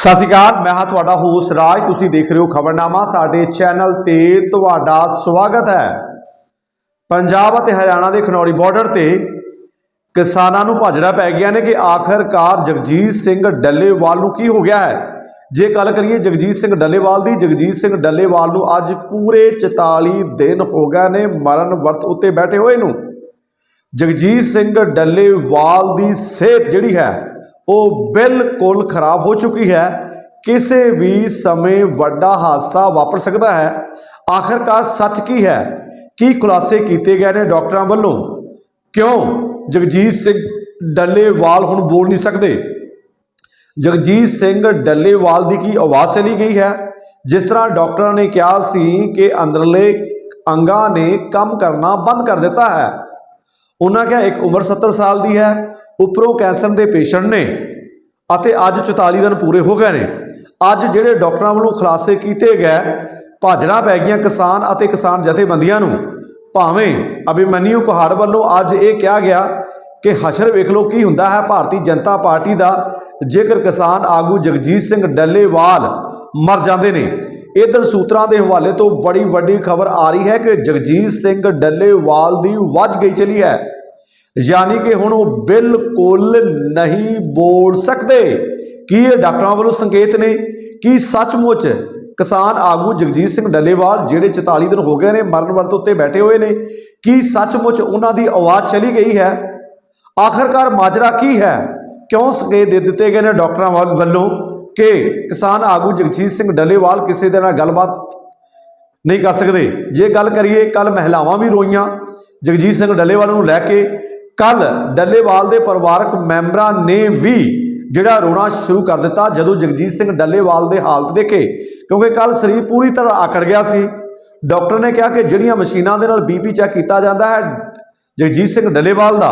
ਸਤਿ ਸ਼੍ਰੀ ਅਕਾਲ, ਮੈਂ ਹਾਂ ਤੁਹਾਡਾ ਹੋਸ਼ ਰਾਜ। ਤੁਸੀਂ ਦੇਖ ਰਹੇ ਹੋ ਖਬਰਨਾਮਾ, ਸਾਡੇ ਚੈਨਲ ਤੇ ਤੁਹਾਡਾ ਸਵਾਗਤ ਹੈ। ਪੰਜਾਬ ਅਤੇ ਹਰਿਆਣਾ ਦੇ ਖਨੌਰੀ ਬਾਰਡਰ ਤੇ ਕਿਸਾਨਾਂ ਨੂੰ ਭਾਜੜਾ ਪੈ ਗਿਆ ਨੇ ਕਿ ਆਖਰਕਾਰ ਜਗਜੀਤ ਸਿੰਘ ਡੱਲੇਵਾਲ ਨੂੰ ਕੀ ਹੋ ਗਿਆ ਹੈ? ਜੇ ਗੱਲ ਕਰੀਏ ਜਗਜੀਤ ਸਿੰਘ ਡੱਲੇਵਾਲ ਦੀ, ਜਗਜੀਤ ਸਿੰਘ ਡੱਲੇਵਾਲ ਨੂੰ ਅੱਜ ਪੂਰੇ 44 ਦਿਨ ਹੋ ਗਏ ਨੇ ਮਰਨ ਵਰਤ ਉੱਤੇ ਬੈਠੇ ਹੋਏ ਨੂੰ। ਜਗਜੀਤ ਸਿੰਘ ਡੱਲੇਵਾਲ ਦੀ ਸਿਹਤ ਜਿਹੜੀ ਹੈ ਉਹ ਬਿਲਕੁਲ ਖਰਾਬ ਹੋ ਚੁੱਕੀ ਹੈ। ਕਿਸੇ ਵੀ ਸਮੇਂ ਵੱਡਾ ਹਾਦਸਾ ਵਾਪਰ ਸਕਦਾ ਹੈ। ਆਖਰਕਾਰ ਸੱਚ ਕੀ ਹੈ? ਕੀ ਖੁਲਾਸੇ ਕੀਤੇ ਗਏ ਨੇ ਡਾਕਟਰਾਂ ਵੱਲੋਂ? ਕਿਉਂ? ਜਗਜੀਤ ਸਿੰਘ ਡੱਲੇਵਾਲ ਹੁਣ ਬੋਲ ਨਹੀਂ ਸਕਦੇ। ਜਗਜੀਤ ਸਿੰਘ ਡੱਲੇਵਾਲ ਦੀ ਕੀ ਆਵਾਜ਼ ਚਲੀ ਗਈ ਹੈ? ਜਿਸ ਤਰ੍ਹਾਂ ਡਾਕਟਰਾਂ ਨੇ ਕਿਹਾ ਸੀ ਕਿ ਅੰਦਰਲੇ ਅੰਗਾਂ ਨੇ ਕੰਮ ਕਰਨਾ ਬੰਦ ਕਰ ਦਿੱਤਾ ਹੈ। ਉਹਨਾਂ ਕਿਹਾ, ਇੱਕ ਉਮਰ 70 ਸਾਲ ਦੀ ਹੈ, ਉੱਪਰੋਂ ਕੈਂਸਰ ਦੇ ਪੇਸ਼ੈਂਟ ਨੇ ਅਤੇ ਅੱਜ 44 ਦਿਨ ਪੂਰੇ ਹੋ ਗਏ ਨੇ। ਅੱਜ ਜਿਹੜੇ ਡਾਕਟਰਾਂ ਵੱਲੋਂ ਖੁਲਾਸੇ ਕੀਤੇ ਗਏ, ਭਾਜੜਾ ਪੈ ਗਈਆਂ ਕਿਸਾਨ ਅਤੇ ਕਿਸਾਨ ਜਥੇਬੰਦੀਆਂ ਨੂੰ। ਭਾਵੇਂ ਅਭਿਮਨਿਊ ਕੁਹਾੜ ਵੱਲੋਂ ਅੱਜ ਇਹ ਕਿਹਾ ਗਿਆ ਕਿ ਹਸ਼ਰ ਵੇਖ ਲਓ ਕੀ ਹੁੰਦਾ ਹੈ, ਭਾਰਤੀ ਜਨਤਾ ਪਾਰਟੀ ਦਾ ਜੇਕਰ ਕਿਸਾਨ ਆਗੂ ਜਗਜੀਤ ਸਿੰਘ ਡੱਲੇਵਾਲ ਮਰ ਜਾਂਦੇ ਨੇ ਇਧਰ ਸੂਤਰਾਂ ਦੇ ਹਵਾਲੇ ਤੋਂ ਬੜੀ ਵੱਡੀ ਖਬਰ ਆ ਰਹੀ ਹੈ ਕਿ ਜਗਜੀਤ ਸਿੰਘ ਡੱਲੇਵਾਲ ਦੀ ਵੱਜ ਗਈ ਚਲੀ ਹੈ। ਯਾਨੀ ਕਿ ਹੁਣ ਉਹ ਬਿਲਕੁਲ ਨਹੀਂ ਬੋਲ ਸਕਦੇ। ਕੀ ਇਹ ਡਾਕਟਰਾਂ ਵੱਲੋਂ ਸੰਕੇਤ ਨੇ? ਕੀ ਸੱਚਮੁੱਚ ਕਿਸਾਨ ਆਗੂ ਜਗਜੀਤ ਸਿੰਘ ਡੱਲੇਵਾਲ, ਜਿਹੜੇ 44 ਦਿਨ ਹੋ ਗਏ ਨੇ, ਮਰਨ ਵਰਤ ਉੱਤੇ ਬੈਠੇ ਹੋਏ ਨੇ, ਕੀ ਸੱਚਮੁੱਚ ਉਹਨਾਂ ਦੀ ਆਵਾਜ਼ ਚਲੀ ਗਈ ਹੈ? ਆਖਰਕਾਰ ਮਾਜਰਾ ਕੀ ਹੈ? ਕਿਉਂ ਸੰਕੇਤ ਦੇ ਦਿੱਤੇ ਗਏ ਨੇ ਡਾਕਟਰਾਂ ਵੱਲ- ਵੱਲੋਂ? ਕਿ ਕਿਸਾਨ ਆਗੂ ਜਗਜੀਤ ਸਿੰਘ ਡੱਲੇਵਾਲ ਕਿਸੇ ਦੇ ਨਾਲ ਗੱਲਬਾਤ ਨਹੀਂ ਕਰ ਸਕਦੇ। ਜੇ ਗੱਲ ਕਰੀਏ ਕੱਲ ਮਹਿਲਾਵਾਂ ਵੀ ਰੋਈਆਂ। ਜਗਜੀਤ ਸਿੰਘ ਡੱਲੇਵਾਲ ਨੂੰ ਲੈ ਕੇ ਕੱਲ ਡੱਲੇਵਾਲ ਦੇ ਪਰਿਵਾਰਕ ਮੈਂਬਰਾਂ ਨੇ ਵੀ ਜਿਹੜਾ ਰੋਣਾ ਸ਼ੁਰੂ ਕਰ ਦਿੱਤਾ, ਜਦੋਂ ਜਗਜੀਤ ਸਿੰਘ ਡੱਲੇਵਾਲ ਦੇ ਹਾਲਤ ਦੇਖੇ। ਕਿਉਂਕਿ ਕੱਲ ਸਰੀਰ ਪੂਰੀ ਤਰ੍ਹਾਂ ਆਕੜ ਗਿਆ ਸੀ। ਡਾਕਟਰ ਨੇ ਕਿਹਾ ਕਿ ਜਿਹੜੀਆਂ ਮਸ਼ੀਨਾਂ ਦੇ ਨਾਲ ਬੀਪੀ ਚੈੱਕ ਕੀਤਾ ਜਾਂਦਾ ਹੈ, ਜਗਜੀਤ ਸਿੰਘ ਡੱਲੇਵਾਲ ਦਾ,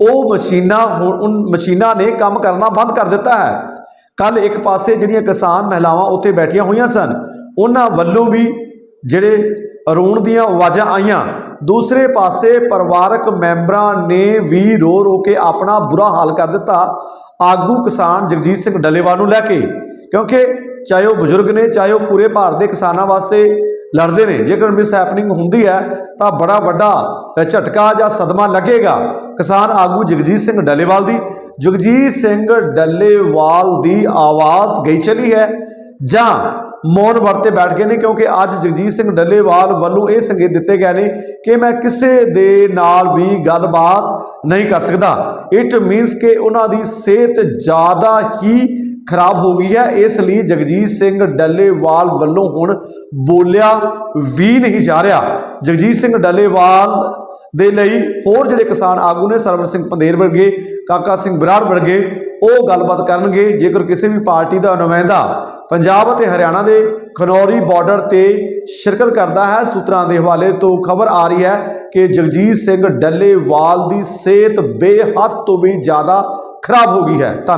ਉਹ ਮਸ਼ੀਨਾਂ, ਹੁਣ ਮਸ਼ੀਨਾਂ ਨੇ ਕੰਮ ਕਰਨਾ ਬੰਦ ਕਰ ਦਿੱਤਾ ਹੈ। ਕੱਲ ਇੱਕ ਪਾਸੇ ਜਿਹੜੀਆਂ ਕਿਸਾਨ ਮਹਿਲਾਵਾਂ ਉੱਥੇ ਬੈਠੀਆਂ ਹੋਈਆਂ ਸਨ, ਉਹਨਾਂ ਵੱਲੋਂ ਵੀ ਜਿਹੜੇ ਰੋਣ ਦੀਆਂ ਆਵਾਜ਼ਾਂ ਆਈਆਂ। ਦੂਸਰੇ ਪਾਸੇ ਪਰਿਵਾਰਕ ਮੈਂਬਰਾਂ ਨੇ ਵੀ ਰੋ ਰੋ ਕੇ ਆਪਣਾ ਬੁਰਾ ਹਾਲ ਕਰ ਦਿੱਤਾ, ਆਗੂ ਕਿਸਾਨ ਜਗਜੀਤ ਸਿੰਘ ਡੱਲੇਵਾਲ ਨੂੰ ਲੈ ਕੇ। ਕਿਉਂਕਿ ਚਾਹੇ ਉਹ ਬਜ਼ੁਰਗ ਨੇ, ਚਾਹੇ ਉਹ ਪੂਰੇ ਭਾਰਤ ਦੇ ਕਿਸਾਨਾਂ ਵਾਸਤੇ ਲੜਦੇ ਨੇ। ਜੇਕਰ ਮਿਸ ਹੈਪਨਿੰਗ ਹੁੰਦੀ ਹੈ, ਤਾਂ ਬੜਾ ਵੱਡਾ ਝਟਕਾ ਜਾਂ ਸਦਮਾ ਲੱਗੇਗਾ। ਕਿਸਾਨ ਆਗੂ ਜਗਜੀਤ ਸਿੰਘ ਡੱਲੇਵਾਲ ਦੀ। ਜਗਜੀਤ ਸਿੰਘ ਡੱਲੇਵਾਲ ਦੀ ਆਵਾਜ਼ ਗਈ ਚਲੀ ਹੈ। ਜਾਂ ਮੌਨ ਵਰਤੇ ਬੈਠ ਗਏ ਨੇ, ਕਿਉਂਕਿ ਅੱਜ ਜਗਜੀਤ ਸਿੰਘ ਡੱਲੇਵਾਲ ਵੱਲੋਂ ਇਹ ਸੰਕੇਤ ਦਿੱਤੇ ਗਏ ਨੇ ਕਿ ਮੈਂ ਕਿਸੇ ਦੇ ਨਾਲ ਵੀ ਗੱਲਬਾਤ ਨਹੀਂ ਕਰ ਸਕਦਾ। ਇਟ ਮੀਨਸ ਕਿ ਉਹਨਾਂ ਦੀ ਸਿਹਤ ਜ਼ਿਆਦਾ ਹੀ ਖਰਾਬ ਹੋ ਗਈ ਹੈ। ਇਸ ਲਈ ਜਗਜੀਤ ਸਿੰਘ ਡੱਲੇਵਾਲ ਵੱਲੋਂ ਹੁਣ ਬੋਲਿਆ ਵੀ ਨਹੀਂ ਜਾ ਰਿਹਾ। ਜਗਜੀਤ ਸਿੰਘ ਡੱਲੇਵਾਲ ਦੇ ਲਈ ਹੋਰ ਜਿਹੜੇ ਕਿਸਾਨ ਆਗੂ ਨੇ, ਸਰਵਣ ਸਿੰਘ ਪੰਦੇਰ ਵਰਗੇ, ਕਾਕਾ ਸਿੰਘ ਬਰਾੜ ਵਰਗੇ, ਉਹ ਗੱਲਬਾਤ ਕਰਨਗੇ। ਜੇਕਰ ਕਿਸੇ ਵੀ ਪਾਰਟੀ ਦਾ ਨੁਮਾਇੰਦਾ ਪੰਜਾਬ ਅਤੇ ਹਰਿਆਣਾ ਦੇ ਖਨੌਰੀ ਬਾਰਡਰ ਤੇ ਸ਼ਿਰਕਤ ਕਰਦਾ ਹੈ, ਸੂਤਰਾਂ ਦੇ ਹਵਾਲੇ ਤੋਂ ਖਬਰ ਆ ਰਹੀ ਹੈ ਕਿ ਜਗਜੀਤ ਸਿੰਘ ਡੱਲੇਵਾਲ ਦੀ ਸਿਹਤ ਬੇਹੱਦ ਤੋਂ ਵੀ ਜ਼ਿਆਦਾ ਖਰਾਬ ਹੋ ਗਈ ਹੈ। ਧੰਨਵਾਦ।